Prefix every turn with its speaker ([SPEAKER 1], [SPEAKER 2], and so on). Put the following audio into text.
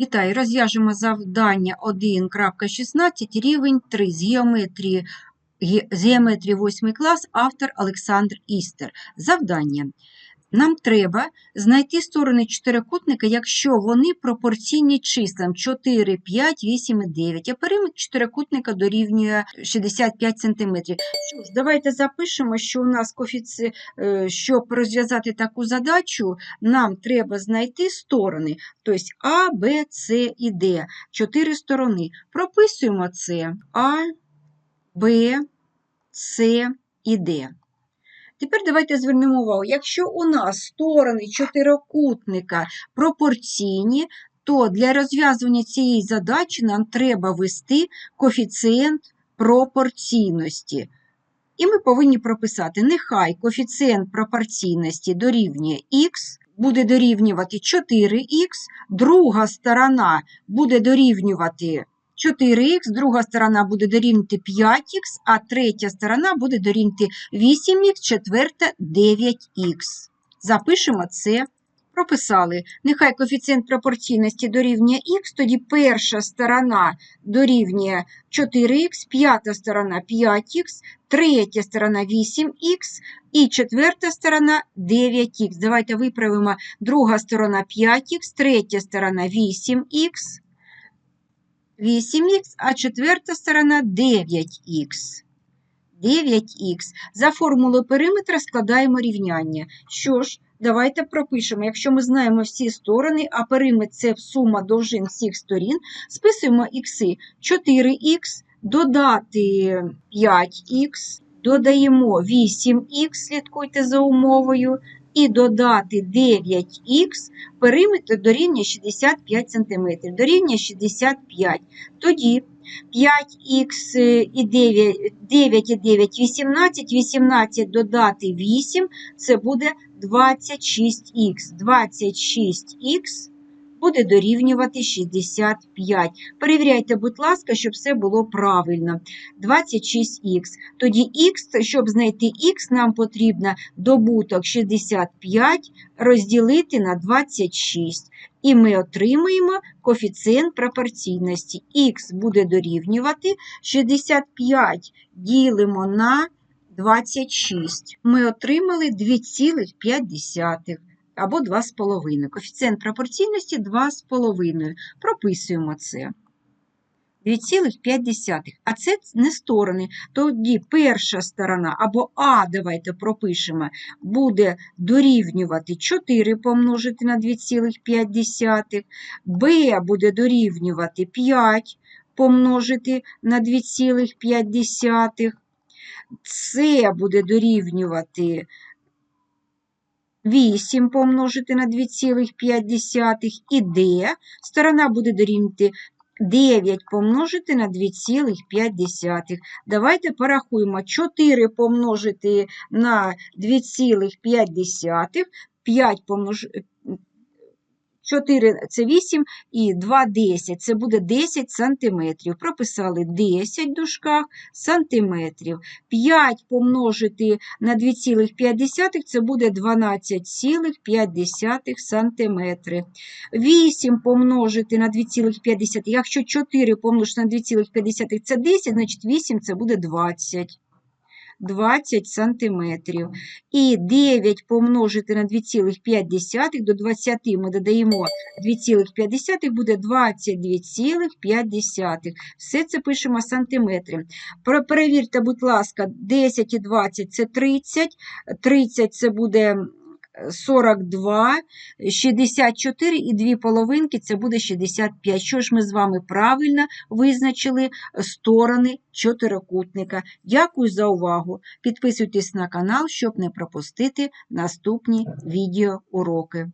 [SPEAKER 1] Вітаю, розв'яжемо завдання 1.16, рівень 3 з геометрії, з геометрії 8 клас, автор Олександр Істер. Завдання. Нам треба знайти сторони чотирикутника, якщо вони пропорційні числам 4, 5, 8 і 9, а периметр чотирикутника дорівнює 65 см. Що ж, давайте запишемо, що у нас коефіці... е, щоб розв'язати таку задачу, нам треба знайти сторони, тобто А, Б, С і Д. Чотири сторони. Прописуємо це А, Б, С і Д. Тепер давайте звернемо увагу, якщо у нас сторони чотирикутника пропорційні, то для розв'язування цієї задачі нам треба ввести коефіцієнт пропорційності. І ми повинні прописати, нехай коефіцієнт пропорційності дорівнює х, буде дорівнювати 4х, друга сторона буде дорівнювати 4х, друга сторона буде дорівнювати 5х, а третя сторона буде дорівнювати 8х, четверта 9х. Запишемо це. Прописали. Нехай коефіцієнт пропорційності дорівнює х, тоді перша сторона дорівнює 4х, п'ята сторона 5х, третя сторона 8х і четверта сторона 9х. Давайте виправимо друга сторона 5х, третя сторона 8х, 8х, а четверта сторона 9х. 9х. За формулою периметра складаємо рівняння. Що ж, давайте пропишемо. Якщо ми знаємо всі сторони, а периметр це сума довжин всіх сторін, списуємо ікси. 4х, додати 5х, додаємо 8х, слідкуйте за умовою, і додати 9х, периметр дорівнює 65 см. Дорівнює 65. Тоді 5х і 9, 9 і 9 – 18, 18 додати 8 – це буде 26х. 26х буде дорівнювати 65. Перевіряйте, будь ласка, щоб все було правильно. 26х. Тоді х, щоб знайти х, нам потрібно добуток 65 розділити на 26. І ми отримаємо коефіцієнт пропорційності. Х буде дорівнювати 65 ділимо на 26. Ми отримали 2,5 або 2,5. Коефіцієнт пропорційності 2,5. Прописуємо це. 2,5. А це не сторони. Тоді перша сторона або А, давайте пропишемо, буде дорівнювати 4 помножити на 2,5, Б буде дорівнювати 5 помножити на 2,5, С буде дорівнювати 8 помножити на 2,5 і D сторона буде дорівнювати 9 помножити на 2,5. Давайте порахуємо 4 помножити на 2,5, 5 помножити 4 – це 8 і 2 – 10. Це буде 10 сантиметрів. Прописали 10 в дужках сантиметрів. 5 помножити на 2,5 – це буде 12,5 сантиметри. 8 помножити на 2,5, якщо 4 помножити на 2,5 – це 10, значить 8 – це буде 20. 20 сантиметрів. І 9 помножити на 2,5 до 20 ми додаємо 2,5 буде 22,5. Все це пишемо сантиметри. Перевірте, будь ласка, 10 і 20 – це 30, 30 – це буде 42, 64 і дві половинки – це буде 65. Що ж ми з вами правильно визначили сторони чотирикутника. Дякую за увагу. Підписуйтесь на канал, щоб не пропустити наступні відеоуроки.